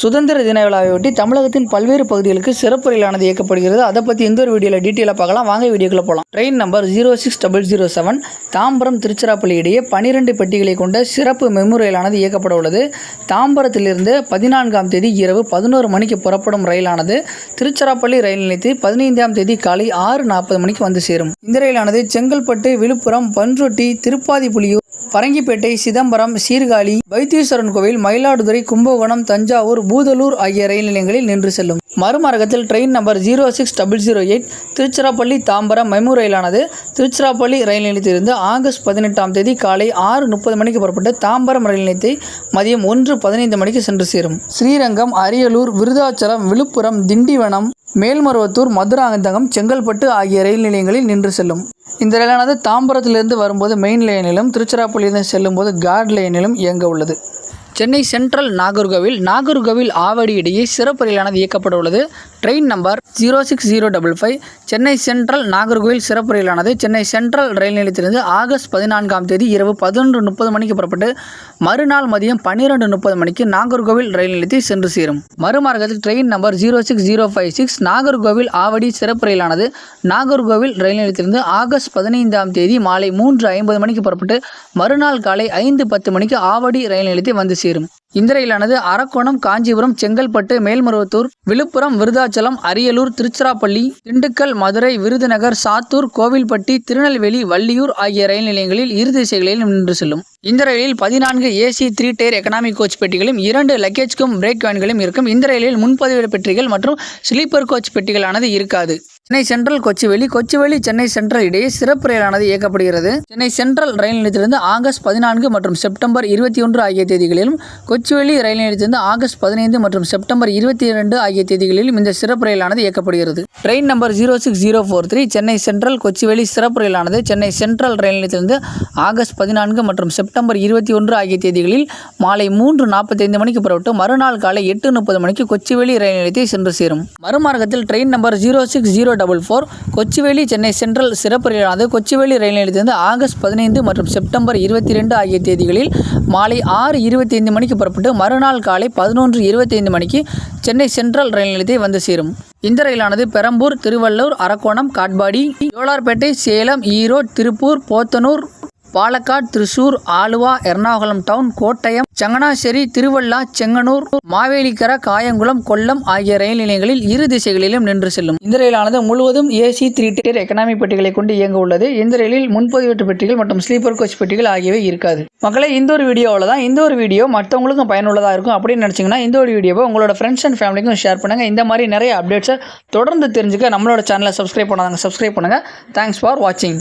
சுதந்திர தின விழாவையொட்டி தமிழகத்தின் பல்வேறு பகுதிகளுக்கு சிறப்பு ரயிலானது இயக்கப்படுகிறது. அதை பற்றி இந்த ஒரு வீடியோவில் டீட்டெயிலாக பார்க்கலாம். வாங்க வீடியோக்குள்ள போகலாம் train number zero six double zero seven Tambaram Tiruchirappalli இடையே பனிரெண்டு பெட்டிகளை கொண்ட சிறப்பு மெமு ரயிலானது இயக்கப்பட உள்ளது. தாம்பரத்திலிருந்து பதினான்காம் தேதி இரவு பதினோரு மணிக்கு புறப்படும் ரயிலானது திருச்சிராப்பள்ளி ரயில் நிலையத்தில் பதினைந்தாம் தேதி காலை ஆறு நாற்பது மணிக்கு வந்து சேரும். இந்த ரயிலானது செங்கல்பட்டு விழுப்புரம் பன்ருட்டி திருப்பாதிப்புலியூர் பரங்கிப்பேட்டை சிதம்பரம் சீர்காழி வைத்தீஸ்வரன் கோவில் மயிலாடுதுறை கும்பகோணம் தஞ்சாவூர் பூதலூர் ஆகிய ரயில் நிலையங்களில் நின்று செல்லும். மறுமார்க்கத்தில் train number zero six double zero eight Tiruchirappalli Tambaram MEMU ரயிலானது Tiruchirappalli ரயில் நிலையத்திலிருந்து ஆகஸ்ட் பதினெட்டாம் தேதி காலை ஆறு முப்பது மணிக்கு புறப்பட்டு தாம்பரம் ரயில் நிலையத்தை மதியம் ஒன்று பதினைந்து மணிக்கு சென்று சேரும். ஸ்ரீரங்கம் அரியலூர் விருதாச்சலம் விழுப்புரம் திண்டிவனம் மேல்மருவத்தூர் மதுராந்தகம் செங்கல்பட்டு ஆகிய ரயில் நிலையங்களில் நின்று செல்லும். இந்த ரயிலானது தாம்பரத்திலிருந்து வரும்போது மெயின் லைனிலும் திருச்சிராப்பள்ளியிலிருந்து செல்லும்போது காட் லைனிலும் இயங்க உள்ளது. சென்னை சென்ட்ரல் நாகர்கோவில் நாகர்கோவில் ஆவடி இடையே சிறப்பு ரயிலானது இயக்கப்பட உள்ளது. Train number zero six zero double five. Chennai central Nagercoil சிறப்பு ரயிலானது சென்னை சென்ட்ரல் ரயில் நிலையத்திலிருந்து ஆகஸ்ட் பதினான்காம் தேதி இரவு பதினொன்று முப்பது மணிக்கு புறப்பட்டு மறுநாள் மதியம் பன்னிரெண்டு முப்பது மணிக்கு நாகர்கோவில் ரயில் நிலையத்தை சென்று சேரும். மறுமார்க்கத்தில் train number zero six zero five six Nagercoil Avadi சிறப்பு ரயிலானது நாகர்கோவில் ரயில் நிலையத்திலிருந்து ஆகஸ்ட் பதினைந்தாம் தேதி மாலை மூன்று ஐம்பது மணிக்கு புறப்பட்டு மறுநாள் காலை ஐந்து பத்து மணிக்கு ஆவடி ரயில் நிலையத்தை வந்து சேரும். இந்த ரயிலானது அரக்கோணம் காஞ்சிபுரம் செங்கல்பட்டு மேல்மருவத்தூர் விழுப்புரம் விருதாச்சலம் அரியலூர் திருச்சிராப்பள்ளி திண்டுக்கல் மதுரை விருதுநகர் சாத்தூர் கோவில்பட்டி திருநெல்வேலி வள்ளியூர் ஆகிய ரயில் நிலையங்களில் இரு திசைகளில் நின்று செல்லும். இந்த ரயிலில் பதினான்கு AC three tier economic coach பெட்டிகளும் இரண்டு லக்கேஜ்க்கும் பிரேக் வேன்களும் இருக்கும். இந்த ரயிலில் முன்பதிவு பெட்டிகள் மற்றும் ஸ்லீப்பர் கோச் பெட்டிகளானது இருக்காது. சென்னை சென்ட்ரல் கொச்சிவேலி கொச்சிவேலி சென்னை சென்ட்ரல் இடையே சிறப்பு ரயிலானது இயக்கப்படுகிறது. சென்னை சென்ட்ரல் ரயில் நிலையத்திலிருந்து ஆகஸ்ட் பதினான்கு மற்றும் செப்டம்பர் இருபத்தி ஒன்று ஆகிய தேதிகளிலும் கொச்சிவேலி ரயில் நிலையத்திலிருந்து ஆகஸ்ட் பதினைந்து மற்றும் செப்டம்பர் இருபத்தி இரண்டு ஆகிய தேதிகளிலும் இந்த சிறப்பு ரயிலானது இயக்கப்படுகிறது. Train number zero six zero four three Chennai central Kochuveli சிறப்பு ரயிலானது சென்னை சென்ட்ரல் ரயில் நிலையத்திலிருந்து ஆகஸ்ட் பதினான்கு மற்றும் செப்டம்பர் இருபத்தி ஒன்று ஆகிய தேதிகளில் மாலை மூன்று நாற்பத்தைந்து மணிக்கு புறப்பட்டு மறுநாள் காலை எட்டு முப்பது மணிக்கு கொச்சிவேலி ரயில் நிலையத்தை சென்று சேரும். மறுமார்க்கத்தில் train number zero six zero double four Kochuveli Chennai central சிறப்பு ரயிலானது கொச்சிவேலி ரயில் நிலையத்திலிருந்து ஆகஸ்ட் பதினைந்து மற்றும் செப்டம்பர் இருபத்தி ரெண்டு ஆகிய தேதிகளில் மாலை ஆறு இருபத்தி ஐந்து மணிக்கு புறப்பட்டு மறுநாள் காலை பதினொன்று இருபத்தைந்து மணிக்கு சென்னை சென்ட்ரல் ரயில் நிலையத்தை வந்து சேரும். இந்த ரயிலானது பெரம்பூர் திருவள்ளூர் அரக்கோணம் காட்பாடி ஜோலார்பேட்டை சேலம் ஈரோடு திருப்பூர் போத்தனூர் பாலக்காடு திருசூர் ஆலுவா எர்ணாகுளம் டவுன் கோட்டயம் சங்கனாசேரி திருவள்ளா செங்கனூர் மாவேலிக்கர காயங்குளம் கொல்லம் ஆகிய ரயில் நிலையங்களில் இரு திசைகளிலும் நின்று செல்லும். இந்த ரயிலானது முழுவதும் ஏசி த்ரீ டியர் எக்கனாமி பெட்டிகளை கொண்டு இயங்க உள்ளது. இந்த ரயிலில் முன்பதிவேற்று பெட்டிகள் மற்றும் ஸ்லீப்பர் கோச் பெட்டிகள் ஆகியவை இருக்காது. மக்களே இந்த ஒரு வீடியோவில் தான் இந்த ஒரு வீடியோ மற்றவங்களுக்கும் பயனுள்ளதாக இருக்கும் அப்படின்னு நினச்சிங்கன்னா இந்த ஒரு வீடியோவை உங்களோட ஃப்ரெண்ட்ஸ் அண்ட் ஃபேமிலிக்கும் ஷேர் பண்ணுங்கள் இந்த மாதிரி நிறைய அப்டேட்ஸை தொடர்ந்து தெரிஞ்சுக்க நம்மளோட சேனலை சப்ஸ்கிரைப் பண்ணாதாங்க சப்ஸ்கிரைப் பண்ணுங்கள் தேங்க்ஸ் ஃபார் வாட்சிங்